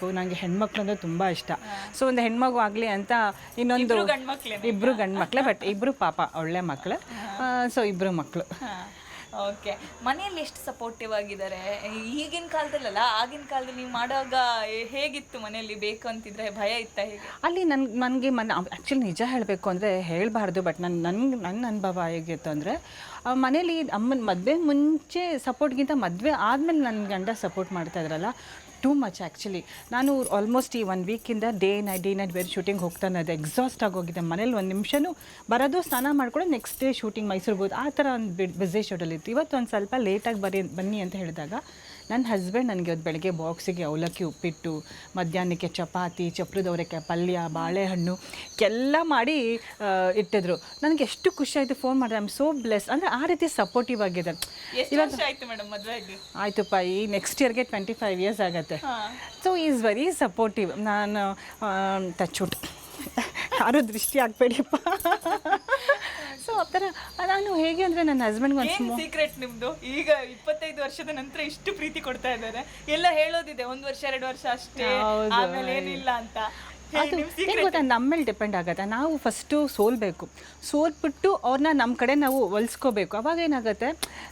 ನನಗೆ ಹೆಣ್ಮಕ್ಳು ಅಂದರೆ ತುಂಬ ಇಷ್ಟ. ಸೊ ಒಂದು ಹೆಣ್ಮಗು ಆಗಲಿ ಅಂತ ಇನ್ನೊಂದು? ಇಬ್ಬರು ಗಂಡು ಮಕ್ಕಳೇ ಬಟ್ ಇಬ್ಬರು ಪಾಪ ಒಳ್ಳೆ ಮಕ್ಕಳು ಸೊ ಇಬ್ಬರು ಮಕ್ಕಳು ಓಕೆ ಮನೆಯಲ್ಲಿ ಎಷ್ಟು ಸಪೋರ್ಟಿವ್ ಆಗಿದ್ದಾರೆ? ಈಗಿನ ಕಾಲದಲ್ಲಲ್ಲ ಆಗಿನ ಕಾಲದಲ್ಲಿ ನೀವು ಮಾಡುವಾಗ ಹೇಗಿತ್ತು ಮನೆಯಲ್ಲಿ ಬೇಕು ಅಂತಿದ್ರೆ ಭಯ ಇತ್ತ ಹೇಗೆ? ಅಲ್ಲಿ ನನ್ ನನಗೆ ಮನೆ ಆ್ಯಕ್ಚುಲಿ ನಿಜ ಹೇಳಬೇಕು ಅಂದರೆ ಹೇಳಬಾರ್ದು ಬಟ್ ನನ್ನ ನನ್ನ ನನ್ನ ಅನುಭವ ಹೇಗಿತ್ತು ಅಂದರೆ ಮನೇಲಿ ಅಮ್ಮನ ಮದುವೆ ಮುಂಚೆ ಸಪೋರ್ಟ್ಗಿಂತ ಮದುವೆ ಆದಮೇಲೆ ನನ್ನ ಗಂಡ ಸಪೋರ್ಟ್ ಮಾಡ್ತಾ ಇದ್ರಲ್ಲ ಟೂ ಮಚ್ ಆ್ಯಕ್ಚುಲಿ ನಾನು ಆಲ್ಮೋಸ್ಟ್ ಈ ಒನ್ ವೀಕಿಂದ ಡೇ ನೈಟ್ ಡೇ ನೈಟ್ ಬೇರೆ ಶೂಟಿಂಗ್ ಹೋಗ್ತಾನೆ ಅದು ಎಕ್ಸಾಸ್ಟ್ ಆಗೋಗಿದೆ ಮನೇಲಿ ಒಂದು ನಿಮಿಷನೂ ಬರೋದು, ಸ್ನಾನ ಮಾಡ್ಕೊಂಡು ನೆಕ್ಸ್ಟ್ ಡೇ ಶೂಟಿಂಗ್ ಮೈಸೂರಿಗೆ ಬೋದು ಆ ಥರ ಒಂದು ಬಿಸಿ ಶೆಡ್ಯೂಲ್ ಇತ್ತು. ಇವತ್ತು ಒಂದು ಸ್ವಲ್ಪ ಲೇಟಾಗಿ ಬರೀ, ಬನ್ನಿ ಅಂತ ಹೇಳಿದಾಗ ನನ್ನ ಹಸ್ಬೆಂಡ್ ನನಗೆ ಇವತ್ತು ಬೆಳಗ್ಗೆ ಬಾಕ್ಸಿಗೆ ಅವಲಕ್ಕಿ ಉಪ್ಪಿಟ್ಟು ಮಧ್ಯಾಹ್ನಕ್ಕೆ ಚಪಾತಿ ಚಪ್ರದವರೆಕಾಯಿ ಪಲ್ಯ ಬಾಳೆಹಣ್ಣು ಎಲ್ಲ ಮಾಡಿ ಇಟ್ಟಿದ್ರು. ನನಗೆ ಎಷ್ಟು ಖುಷಿ ಆಯಿತು ಫೋನ್ ಮಾಡಿದ್ರೆ. ಐಮ್ ಆಮ್ ಸೋ ಬ್ಲೆಸ್ ಅಂದರೆ ಆ ರೀತಿ ಸಪೋರ್ಟಿವ್ ಆಗಿದೆ ವರ್ಷ ಆಯ್ತು ಆಯ್ತಪ್ಪ ಈ ನೆಕ್ಸ್ಟ್ ಇಯರ್ಗೆ ಟ್ವೆಂಟಿ ಫೈವ್ ಇಯರ್ಸ್ ಆಗುತ್ತೆ. ಸೊ ಈಸ್ ವೆರಿ ಸಪೋರ್ಟಿವ್ ನಾನು ಟಚ್ವುಡ್ ಯಾರು ದೃಷ್ಟಿ ಆಗಬೇಡಿಪ್ಪ ಥರ ನಾನು ಹೇಗೆ ಅಂದರೆ ನನ್ನ ಹಸ್ಬೆಂಡ್ಗೆ ಒಂದು ಸೀಕ್ರೆಟ್ ನಿಮ್ದು? ಈಗ ಇಪ್ಪತ್ತೈದು ವರ್ಷದ ನಂತರ ಇಷ್ಟು ಪ್ರೀತಿ ಕೊಡ್ತಾ ಇದ್ದಾರೆ. ಎಲ್ಲ ಹೇಳೋದಿದೆ ಒಂದ್ ವರ್ಷ ಎರಡು ವರ್ಷ ಅಷ್ಟೇ ಹೌದು. ಆಮೇಲೆ ಏನಿಲ್ಲ ಅಂತ. ಅದು ಏನು ಗೊತ್ತಾ ಡಿಪೆಂಡ್ ಆಗತ್ತೆ. ನಾವು ಫಸ್ಟು ಸೋಲ್ಬೇಕು. ಸೋಲ್ಬಿಟ್ಟು ಅವ್ರನ್ನ ನಮ್ಮ ಕಡೆ ನಾವು ಒಲಿಸ್ಕೋಬೇಕು ಅವಾಗ ಏನಾಗುತ್ತೆ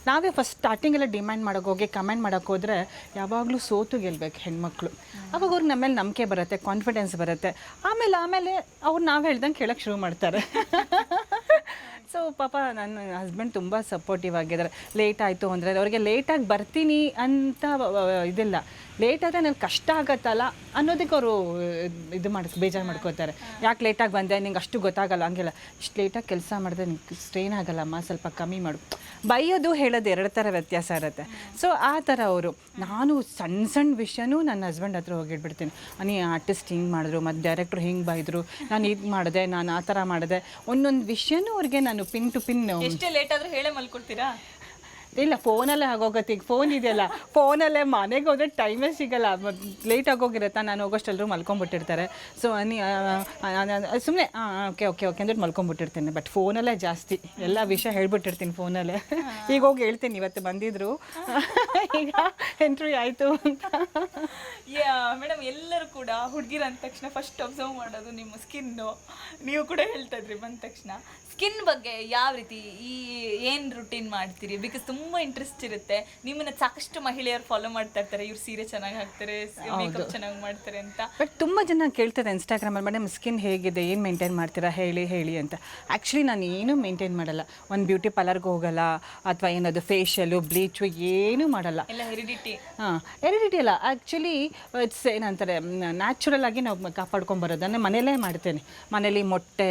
ನಾವೇ ಫಸ್ಟ್ ಸ್ಟಾರ್ಟಿಂಗೆಲ್ಲ ಡಿಮ್ಯಾಂಡ್ ಮಾಡೋಕೆ ಹೋಗಿ ಕಮೆಂಟ್ ಮಾಡೋಕೆ ಹೋದರೆ ಯಾವಾಗಲೂ ಸೋತು ಗೆಲ್ಬೇಕು ಹೆಣ್ಮಕ್ಳು. ಅವಾಗ ಅವ್ರಿಗೆ ನಮ್ಮ ಮೇಲೆ ನಂಬಿಕೆ ಬರುತ್ತೆ ಕಾನ್ಫಿಡೆನ್ಸ್ ಬರುತ್ತೆ. ಆಮೇಲೆ ಆಮೇಲೆ ಅವ್ರು ನಾವು ಹೇಳ್ದಂಗೆ ಕೇಳೋಕ್ಕೆ ಶುರು ಮಾಡ್ತಾರೆ. ಸೊ ಪಾಪ ನನ್ನ ಹಸ್ಬೆಂಡ್ ತುಂಬ ಸಪೋರ್ಟಿವ್ ಆಗಿದ್ದಾರೆ. ಲೇಟ್ ಆಯಿತು ಅಂದರೆ ಅವರಿಗೆ ಲೇಟಾಗಿ ಬರ್ತೀನಿ ಅಂತ ಇದಿಲ್ಲ. ಲೇಟ್ ಆದರೆ ನನಗೆ ಕಷ್ಟ ಆಗತ್ತಲ್ಲ ಅನ್ನೋದಕ್ಕೆ ಅವರು ಇದು ಮಾಡಿ ಬೇಜಾರು ಮಾಡ್ಕೋತಾರೆ. ಯಾಕೆ ಲೇಟಾಗಿ ಬಂದೆ? ನಿಂಗೆ ಅಷ್ಟು ಗೊತ್ತಾಗಲ್ಲ, ಹಂಗಿಲ್ಲ. ಇಷ್ಟು ಲೇಟಾಗಿ ಕೆಲಸ ಮಾಡಿದ್ರೆ ನಿಂಗೆ ಸ್ಟ್ರೈನ್ ಆಗಲ್ಲಮ್ಮ, ಸ್ವಲ್ಪ ಕಮ್ಮಿ ಮಾಡು. ಬೈಯೋದು ಹೇಳೋದು ಎರಡು ಥರ ವ್ಯತ್ಯಾಸ ಇರುತ್ತೆ. ಸೊ ಆ ಥರ ಅವರು. ನಾನು ಸಣ್ಣ ಸಣ್ಣ ವಿಷಯನೂ ನನ್ನ ಹಸ್ಬೆಂಡ್ ಹತ್ರ ಹೋಗಿಟ್ಬಿಡ್ತೀನಿ ನೀ ಆರ್ಟಿಸ್ಟ್ ಹಿಂಗೆ ಮಾಡಿದ್ರು ಮತ್ತು ಡೈರೆಕ್ಟ್ರು ಹಿಂಗೆ ಬೈದರು. ನಾನು ಇದು ಮಾಡಿದೆ, ನಾನು ಆ ಥರ ಮಾಡಿದೆ. ಒಂದೊಂದು ವಿಷಯನೂ ಅವ್ರಿಗೆ ನಾನು ಪಿನ್ ಟು ಪಿನ್ ಎಷ್ಟೇ ಲೇಟ್ ಆದ್ರೂ ಹೇಳೇ ಮಲ್ಕೊಳ್ತೀರಾ? ಇಲ್ಲ ಫೋನಲ್ಲೇ ಆಗೋಗತ್ತೆ. ಈಗ ಫೋನ್ ಇದೆಯಲ್ಲ ಫೋನಲ್ಲೇ ಮನೆಗೆ ಹೋದ್ರೆ ಟೈಮೇ ಸಿಗಲ್ಲ. ಲೇಟ್ ಆಗೋಗಿರತ್ತಾ? ನಾನು ಹೋಗೋಷ್ಟು ಎಲ್ಲರೂ ಮಲ್ಕೊಂಡ್ಬಿಟ್ಟಿರ್ತಾರೆ ಸೊ ನೀ ಸುಮ್ಮನೆ ಓಕೆ ಓಕೆ ಓಕೆ ಅಂದ್ರೆ ಮಲ್ಕೊಂಬಿಟ್ಟಿರ್ತೀನಿ. ಬಟ್ ಫೋನಲ್ಲೇ ಜಾಸ್ತಿ. ಎಲ್ಲ ವಿಷಯ ಹೇಳ್ಬಿಟ್ಟಿರ್ತೀನಿ ಫೋನಲ್ಲೇ ಈಗ ಹೋಗಿ ಹೇಳ್ತೀನಿ ಇವತ್ತು ಬಂದಿದ್ರು. ಈಗ ಎಂಟ್ರಿ ಆಯಿತು ಅಂತ. ಹುಡುಗಿರ ಅಂದ ತಕ್ಷಣ ಫಸ್ಟ್ ಅಬ್ಸರ್ವ್ ಮಾಡೋದು ನಿಮ್ಮ ಸ್ಕಿನ್ನು ನೀವು ಕೂಡ ಹೇಳ್ತಾ ಇದ್ರಿ ಬಂದ ತಕ್ಷಣ. ಸ್ಕಿನ್ ಬಗ್ಗೆ ಯಾವ ರೀತಿ ಈ ಏನ್ ರುಟೀನ್ ಮಾಡ್ತೀರಿ? ಬಿಕಾಸ್ ತುಂಬಾ ಇಂಟ್ರೆಸ್ಟ್ ಇರುತ್ತೆ. ನಿಮ್ಮನ್ನ ಸಾಕಷ್ಟು ಮಹಿಳೆಯರು ಫಾಲೋ ಮಾಡ್ತಾ ಇರ್ತಾರೆ. ಇವ್ರು ಸೀರೆ ಚೆನ್ನಾಗಿ ಹಾಕ್ತಾರೆ ಮೇಕಪ್ ಚೆನ್ನಾಗಿ ಮಾಡ್ತಾರೆ ಅಂತ. ಬಟ್ ತುಂಬ ಜನ ಕೇಳ್ತಾರೆ ಇನ್ಸ್ಟಾಗ್ರಾಮಲ್ಲಿ ಮೇಡಮ್ ಸ್ಕಿನ್ ಹೇಗಿದೆ? ಏನು ಮೇಂಟೈನ್ ಮಾಡ್ತೀರಾ? ಹೇಳಿ ಹೇಳಿ ಅಂತ. ಆ್ಯಕ್ಚುಲಿ ನಾನು ಏನು ಮೇಂಟೈನ್ ಮಾಡಲ್ಲ. ಒಂದು ಬ್ಯೂಟಿ ಪಾರ್ಲರ್ಗೆ ಹೋಗಲ್ಲ ಅಥವಾ ಏನದು ಫೇಶಿಯಲು ಬ್ಲೀಚು ಏನೂ ಮಾಡಲ್ಲ. ಎಲ್ಲ ಹೆರಿಡಿಟಿ ಹಾಂ ಹೆರಿಡಿಟಿ ಅಲ್ಲ. ಆ್ಯಕ್ಚುಲಿ ಇಟ್ಸ್ ಏನಂತಾರೆ ನ್ಯಾಚುರಲ್ ಆಗಿ ನಾವು ಕಾಪಾಡ್ಕೊಂಬರೋದನ್ನು ಮನೇಲೇ ಮಾಡ್ತೇನೆ. ಮನೇಲಿ ಮೊಟ್ಟೆ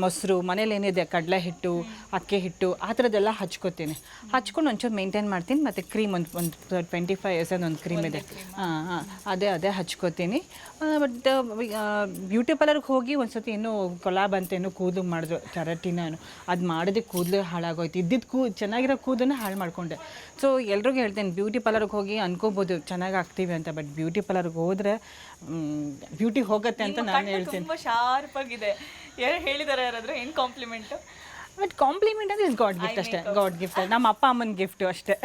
ಮೊಸರು ಮನೇಲಿ ಏನಿದೆ ಕಡಲೆ ಹಿಟ್ಟು ಅಕ್ಕಿ ಹಿಟ್ಟು ಆ ಥರದ್ದೆಲ್ಲ ಹಚ್ಕೋತೀನಿ. ಹಚ್ಕೊಂಡು ಒಂಚೂರು ಮೇಂಟೈನ್ ಮಾಡ್ತೀನಿ. ಮತ್ತು ಕ್ರೀಮ್ ಒಂದು ಒಂದು ಟ್ವೆಂಟಿ ಫೈವ್ ಇಯರ್ಸ್ ಒಂದು ಕ್ರೀಮ್ ಇದೆ. ಹಾಂ ಹಾಂ ಅದೇ ಅದೇ ಹಚ್ಕೋತೀನಿ. ಬಟ್ ಬ್ಯೂಟಿ ಪಾರ್ಲರ್ಗೆ ಹೋಗಿ ಒಂದು ಸತಿ ಏನೋ ಕೊಲಾಬ್ ಅಂತ ಏನೋ ಕೂದಲು ಮಾಡಿದ್ರು ಕೆರಟಿನ ಅದು ಮಾಡೋದಕ್ಕೆ ಕೂದಲು ಹಾಳಾಗೋಯ್ತು. ಇದ್ದಿದ್ದು ಕೂ ಚೆನ್ನಾಗಿರೋ ಕೂದನ್ನು ಹಾಳು ಮಾಡಿಕೊಂಡೆ. ಸೊ ಎಲ್ರಿಗೂ ಹೇಳ್ತೇನೆ ಬ್ಯೂಟಿ ಪಾರ್ಲರ್ಗೆ ಹೋಗಿ ಅನ್ಕೋಬೋದು ಚೆನ್ನಾಗಿ ಆಗ್ತೀವಿ ಅಂತ. ಬಟ್ ಬ್ಯೂಟಿ ಪಾರ್ಲರ್ಗೆ ಹೋದರೆ ಬ್ಯೂಟಿ ಹೋಗುತ್ತೆ ಅಂತ ನಾನು ಹೇಳ್ತೀನಿ. ತುಂಬಾ ಶಾರ್ಪ್ ಆಗಿದೆ. ಯಾರು ಹೇಳಿದಾರೆ ಯಾರಾದ್ರೂ ಏನ್ ಕಾಂಪ್ಲಿಮೆಂಟ್ ಬಟ್ ಕಾಂಪ್ಲಿಮೆಂಟ್ ಅಂದ್ರೆ ಇಸ್ ಗಾಡ್ ಗಿಫ್ಟ್ ಅಷ್ಟೇ. ಗಾಡ್ ಗಿಫ್ಟ್ ನಮ್ಮ ಅಪ್ಪ ಅಮ್ಮನ ಗಿಫ್ಟ್ ಅಷ್ಟೇ.